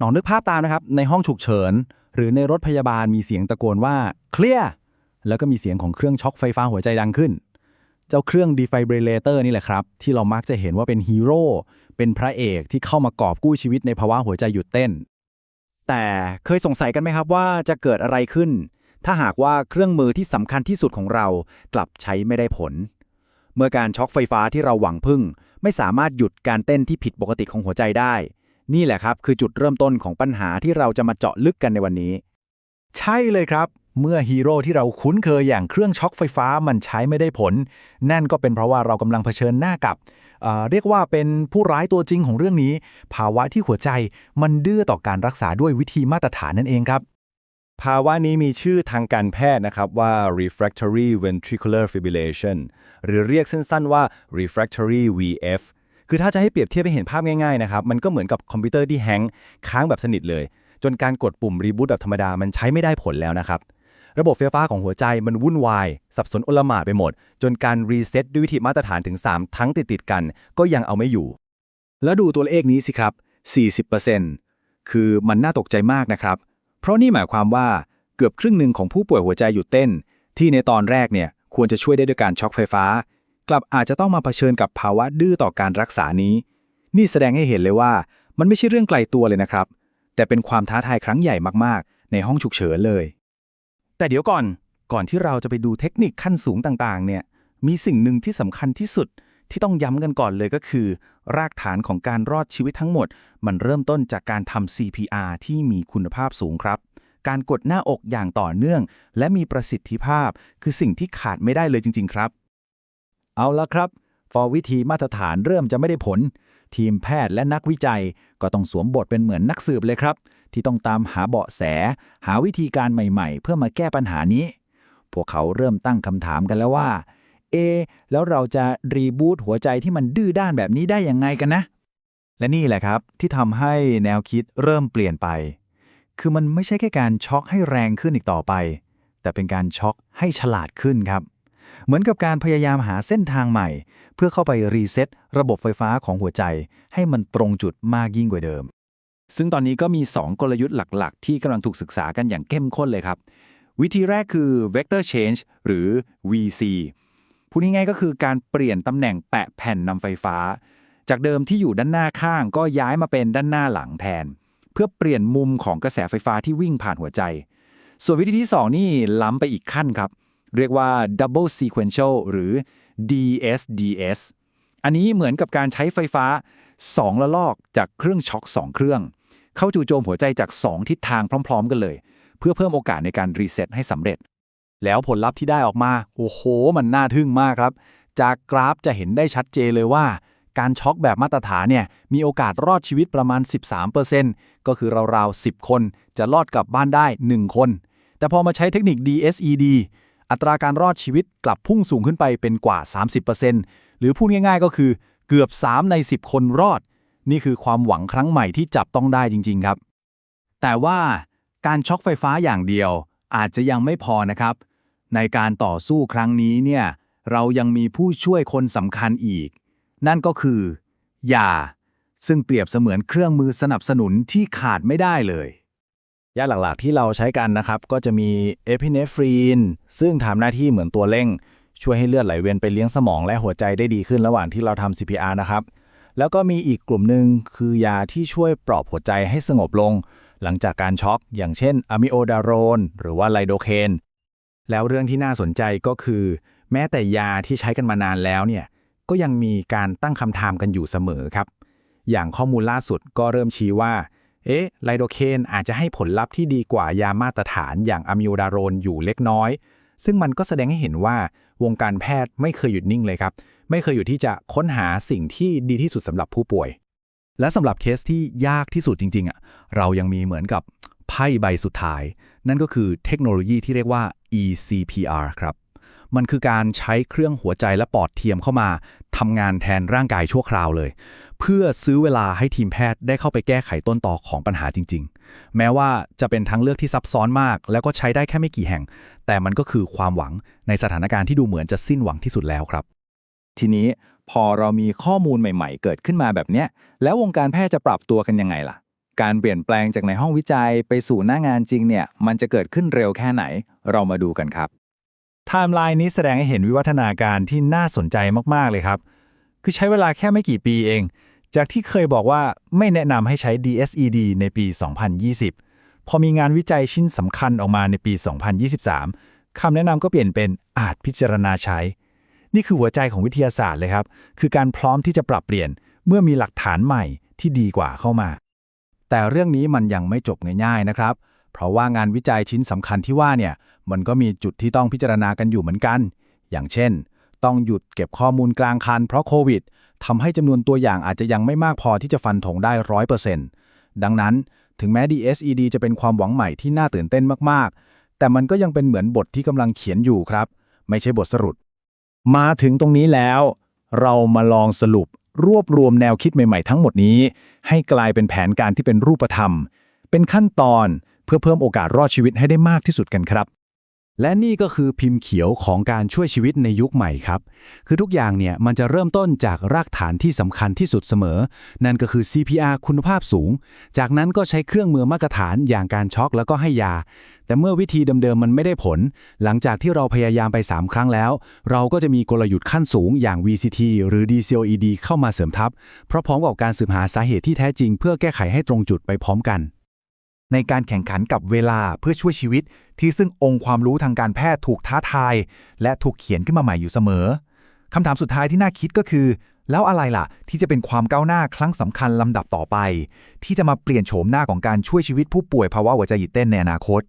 ลองนึกภาพตามนะครับ ในห้องฉุกเฉิน หรือในรถพยาบาลมีเสียงตะโกนว่าเคลียร์แล้วก็มีเสียงของเครื่องช็อคไฟฟ้าหัวใจดังขึ้น เจ้าเครื่อง defibrillator นี่แหละครับ ที่เรามักจะเห็นว่าเป็นฮีโร่เป็นพระเอกที่เข้ามากอบกู้ชีวิตในภาวะหัวใจหยุดเต้น แต่เคยสงสัยกันไหมครับว่าจะเกิดอะไรขึ้น ถ้าหากว่าเครื่องมือที่สำคัญที่สุดของเรากลับใช้ไม่ได้ผล เมื่อการช็อคไฟฟ้าที่เราหวังพึ่ง ไม่สามารถหยุดการเต้นที่ผิดปกติของหัวใจได้ นี่แหละครับคือจุดเริ่มต้นของปัญหาที่เราจะมาเจาะลึกกันในวันนี้ ใช่เลยครับ เมื่อฮีโร่ที่เราคุ้นเคยอย่างเครื่องช็อคไฟฟ้ามันใช้ไม่ได้ผล นั่นก็เป็นเพราะว่าเรากำลังเผชิญหน้ากับเเรียกว่าเป็นผู้ร้ายตัวจริงของเรื่องนี้ ภาวะที่หัวใจมันดื้อต่อการรักษาด้วยวิธีมาตรฐานนั่นเองครับ ภาวะนี้มีชื่อทางการแพทย์นะครับว่า refractory ventricular fibrillation หรือเรียกสั้นๆว่า refractory VF คือถ้าจะให้เปรียบเทียบให้เห็นภาพง่ายๆนะครับ มันก็เหมือนกับคอมพิวเตอร์ที่แฮงค้างแบบสนิทเลย จนการกดปุ่มรีบูตแบบธรรมดามันใช้ไม่ได้ผลแล้วนะครับ ระบบไฟฟ้าของหัวใจมันวุ่นวาย สับสนโอลหม่านไปหมด จนการรีเซ็ตด้วยวิธีมาตรฐานถึง 3 ทั้งติดๆกัน ก็ยังเอาไม่อยู่ แล้วดูตัวเลขนี้สิครับ 40%คือมันน่าตกใจมากนะครับ เพราะนี่หมายความว่าเกือบครึ่งหนึ่งของผู้ป่วยหัวใจหยุดเต้น ที่ในตอนแรกเนี่ยควรจะช่วยได้ด้วยการช็อคไฟฟ้า กลับอาจจะต้องมาเผชิญกับภาวะดื้อต่อการรักษานี้ นี่แสดงให้เห็นเลยว่า มันไม่ใช่เรื่องไกลตัวเลยนะครับ แต่เป็นความท้าทายครั้งใหญ่มากๆ ในห้องฉุกเฉินเลย แต่เดี๋ยวก่อนก่อนที่เราจะไปดูเทคนิคขั้นสูงต่างๆ เนี่ย มีสิ่งหนึ่งที่สำคัญที่สุดที่ต้องย้ำกันก่อนเลยก็คือ รากฐานของการรอดชีวิตทั้งหมด มันเริ่มต้นจากการทำ CPR ที่มีคุณภาพสูงครับ การกดหน้าอกอย่างต่อเนื่อง และมีประสิทธิภาพ คือสิ่งที่ขาดไม่ได้เลยจริง ๆ ครับ เอาละครับพอวิธีมาตรฐานเริ่มจะไม่ได้ผล ทีมแพทย์และนักวิจัยก็ต้องสวมบทเป็นเหมือนนักสืบเลยครับ ที่ต้องตามหาเบาะแส หาวิธีการใหม่ๆ เพื่อมาแก้ปัญหานี้ พวกเขาเริ่มตั้งคำถามกันแล้วว่า เอ แล้วเราจะรีบูตหัวใจที่มันดื้อด้านแบบนี้ได้ยังไงกันนะ และนี่แหละครับที่ทำให้แนวคิดเริ่มเปลี่ยนไป คือมันไม่ใช่แค่การช็อกให้แรงขึ้นอีกต่อไป แต่เป็นการช็อกให้ฉลาดขึ้นครับ เหมือนกับการพยายามหาเส้นทางใหม่ เพื่อเข้าไปรีเซ็ตระบบไฟฟ้าของหัวใจ ให้มันตรงจุดมากยิ่งกว่าเดิม ซึ่งตอนนี้ก็มี 2 กลยุทธ์หลักๆ ที่กำลังถูกศึกษากันอย่างเข้มข้นเลยครับ วิธีแรกคือ vector change หรือ VC พูดง่ายๆก็คือการเปลี่ยนตำแหน่งแปะแผ่นนำไฟฟ้า จากเดิมที่อยู่ด้านหน้าข้างก็ย้ายมาเป็นด้านหน้าหลังแทน เพื่อเปลี่ยนมุมของกระแสไฟฟ้าที่วิ่งผ่านหัวใจ ส่วนวิธีที่ 2 นี่ล้ำไปอีกขั้นครับ เรียกว่า double sequential หรือ DSDS อันนี้เหมือนกับการใช้ไฟฟ้า 2 ละลอกจากเครื่องช็อค 2 เครื่อง เข้าจู่โจมหัวใจจาก 2 ทิศทางพร้อม ๆ กันเลย เพื่อเพิ่มโอกาสในการรีเซ็ตให้สำเร็จ แล้วผลลัพธ์ที่ได้ออกมา โอ้โห มันน่าทึ่งมากครับ จากกราฟจะเห็นได้ชัดเจนเลยว่า การช็อกแบบมาตรฐานเนี่ยมีโอกาสรอดชีวิตประมาณ 13%ก็คือราวๆ 10 คน จะรอดกลับบ้านได้ 1 คน แต่พอมาใช้เทคนิค DSED อัตราการรอดชีวิตกลับพุ่งสูงขึ้นไปเป็นกว่า 30%หรือพูดง่ายๆ ก็คือเกือบ 3 ใน 10 คนรอด นี่คือความหวังครั้งใหม่ที่จับต้องได้จริง ๆ ครับ แต่ว่าการช็อกไฟฟ้าอย่างเดียวอาจจะยังไม่พอนะครับ ในการต่อสู้ครั้งนี้เนี่ยเรายังมีผู้ช่วยคนสำคัญอีก นั่นก็คือยาซึ่งเปรียบเสมือนเครื่องมือสนับสนุนที่ขาดไม่ได้เลย ยาหลักๆที่เราใช้กันนะครับ ก็จะมีเอพิเนฟรีนซึ่งทำหน้าที่เหมือนตัวเร่ง ช่วยให้เลือดไหลเวียนไปเลี้ยงสมองและหัวใจได้ดีขึ้นระหว่างที่เราทำ CPR นะครับ แล้วก็มีอีกกลุ่มหนึ่งคือยาที่ช่วยปลอบหัวใจให้สงบลง หลังจากการช็อก อย่างเช่นอะมิโอดาโรนหรือว่าไลโดเคนแล้วเรื่องที่น่าสนใจก็คือ แม้แต่ยาที่ใช้กันมานานแล้วเนี่ยก็ยังมีการตั้งคำถามกันอยู่เสมอครับ อย่างข้อมูลล่าสุดก็เริ่มชี้ว่า เอ๊ะ ไลโดเคนอาจจะให้ผลลัพธ์ที่ดีกว่ายามาตรฐานอย่างอะมิโอดาโรนอยู่เล็กน้อย ซึ่งมันก็แสดงให้เห็นว่าวงการแพทย์ไม่เคยหยุดนิ่งเลยครับ ไม่เคยหยุดที่จะค้นหาสิ่งที่ดีที่สุดสำหรับผู้ป่วย และสำหรับเคสที่ยากที่สุดจริงๆอะเรายังมีเหมือนกับไพ่ใบสุดท้าย นั่นก็คือเทคโนโลยีที่เรียกว่า eCPR ครับมันคือการใช้เครื่องหัวใจและปอดเทียมเข้ามาทำงานแทนร่างกายชั่วคราวเลย เพื่อซื้อเวลาให้ทีมแพทย์ได้เข้าไปแก้ไขต้นตอของปัญหาจริง ๆ แม้ว่าจะเป็นทางเลือกที่ซับซ้อนมาก แล้วก็ใช้ได้แค่ไม่กี่แห่ง แต่มันก็คือความหวังในสถานการณ์ที่ดูเหมือนจะสิ้นหวังที่สุดแล้วครับ ทีนี้พอเรามีข้อมูลใหม่ ๆ เกิดขึ้นมาแบบเนี้ยแล้ววงการแพทย์จะปรับตัวกันยังไงล่ะ การเปลี่ยนแปลงจากในห้องวิจัยไปสู่หน้างานจริงเนี่ยมันจะเกิดขึ้นเร็วแค่ไหน เรามาดูกันครับไทม์ไลน์นี้แสดงให้เห็นวิวัฒนาการที่น่าสนใจมากๆเลยครับ คือใช้เวลาแค่ไม่กี่ปีเอง จากที่เคยบอกว่าไม่แนะนำให้ใช้ DSED ในปี 2020 พอมีงานวิจัยชิ้นสำคัญออกมาในปี 2023 คำแนะนำก็เปลี่ยนเป็นอาจพิจารณาใช้ นี่คือหัวใจของวิทยาศาสตร์เลยครับ คือการพร้อมที่จะปรับเปลี่ยนเมื่อมีหลักฐานใหม่ที่ดีกว่าเข้ามา แต่เรื่องนี้มันยังไม่จบง่ายๆนะครับ เพราะว่างานวิจัยชิ้นสำคัญที่ว่าเนี่ย มันก็มีจุดที่ต้องพิจารณากันอยู่เหมือนกัน อย่างเช่น ต้องหยุดเก็บข้อมูลกลางคันเพราะโควิดทำให้จำนวนตัวอย่างอาจจะยังไม่มากพอที่จะฟันธงได้ร้อยเปอร์เซ็นต์ดังนั้นถึงแม้ DSED จะเป็นความหวังใหม่ที่น่าตื่นเต้นมากๆ แต่มันก็ยังเป็นเหมือนบทที่กำลังเขียนอยู่ครับ ไม่ใช่บทสรุป มาถึงตรงนี้แล้ว เรามาลองสรุป รวบรวมแนวคิดใหม่ๆ ทั้งหมดนี้ ให้กลายเป็นแผนการที่เป็นรูปธรรม เป็นขั้นตอนเพื่อเพิ่มโอกาสรอดชีวิตให้ได้มากที่สุดกันครับ และนี่ก็คือพิมพ์เขียวของการช่วยชีวิตในยุคใหม่ครับ คือทุกอย่างเนี่ยมันจะเริ่มต้นจากรากฐานที่สำคัญที่สุดเสมอ นั่นก็คือ CPR คุณภาพสูง จากนั้นก็ใช้เครื่องมือมาตรฐานอย่างการช็อกแล้วก็ให้ยา แต่เมื่อวิธีเดิมๆมันไม่ได้ผล หลังจากที่เราพยายามไป 3 ครั้งแล้ว เราก็จะมีกลยุทธ์ขั้นสูงอย่าง VCT หรือ DCOED เข้ามาเสริมทัพเพราะพร้อมกับการสืบหาสาเหตุที่แท้จริง เพื่อแก้ไขให้ตรงจุดไปพร้อมกัน ในการแข่งขันกับเวลาเพื่อช่วยชีวิต ที่ซึ่งองค์ความรู้ทางการแพทย์ถูกท้าทาย และถูกเขียนขึ้นมาใหม่อยู่เสมอคำถามสุดท้ายที่น่าคิดก็คือ แล้วอะไรล่ะ ที่จะเป็นความก้าวหน้าครั้งสำคัญลำดับต่อไป ที่จะมาเปลี่ยนโฉมหน้าของการช่วยชีวิตผู้ป่วยภาวะหัวใจหยุดเต้นในอนาคต